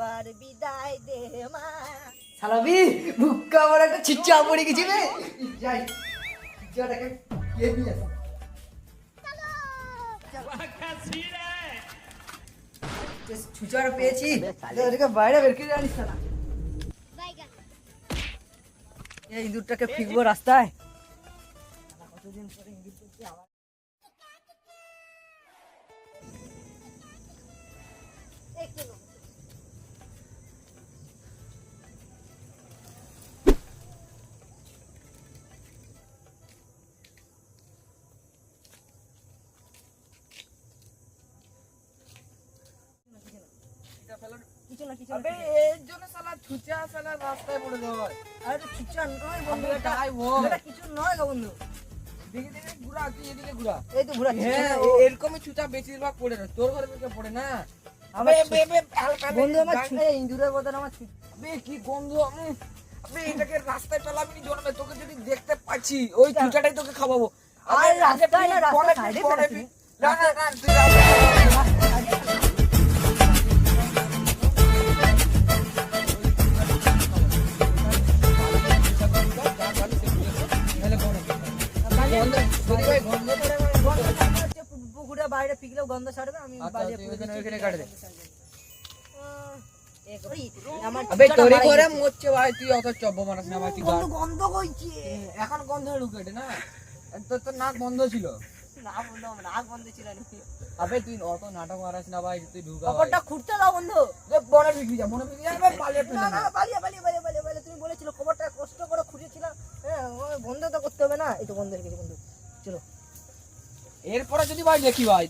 এবার বিদায় দে মা। সালাবি বুক্কা আমার একটা ছিচ্চা পড়ে গেছি রে। যাই ছিচ্চাটাকে কে নিয়ে আসি? ছুচার পেয়েছি। এটাকে বাইরে বের করে আনিস না এই ইঁদুরটাকে ফিকবো রাস্তায়। কতদিন পরে ইঁদুর পেয়েছি আবার একটু নো। আবে এর জন্য ছুচা রাস্তায় পড়ে যাওয়ার আরে এটা ছুচা নয় বন্ধু এটা এটা কিছু নয় গো বন্ধু। দেখে দেখে ঘুরা তুই এদিকে ঘুরা। এই তো ঘুরা হ্যাঁ এরকমই ছুচা বেশিরভাগ পড়ে না তোর ঘরে বেশি পড়ে না? আমার বন্ধু আমার আমার কি গন্ধ আবে এটাকে রাস্তায় নি জন্মে তোকে যদি দেখতে পাচ্ছি ওই ছুচাটাই তোকে খাওয়াবো। আরে রাস্তায় না। ফির। না না না পুকুরে বাইরে পিকলেও গন্ধ ছাড়বে আমি আচ্ছা, বাইরে তুই পুকুরে ওখানে- পিকলে ওখানে কাটে দে। আহ, এ করি, আমার আবে ছুঁচাটা করে গেছে। ভাই তুই অত চব্য মারাস না ভাই তুই গন্ধ কইছে এখন গন্ধ ঢুকে না? তোর তোর নাক বন্ধ ছিল। আবে তুই অত নাটক মারাস না ভাই তুই ঢুকা ভাই। খুঁড়তে দাও বন্ধু। এ, বনে ঢুকি যা বনে ঢুকি যা পালিয়ে না না পালিয়ে পালিয়ে পালিয়ে পালিয়ে পালিয়ে তুমি বলেছিল কবরটা কষ্ট করে খুঁড়েছিলাম হ্যাঁ বন্ধ তো করতে হবে এই তো বন্ধ হয়ে গেছে বন্ধু। চলো। এরপরে যদি ভাই দেখি ভাই।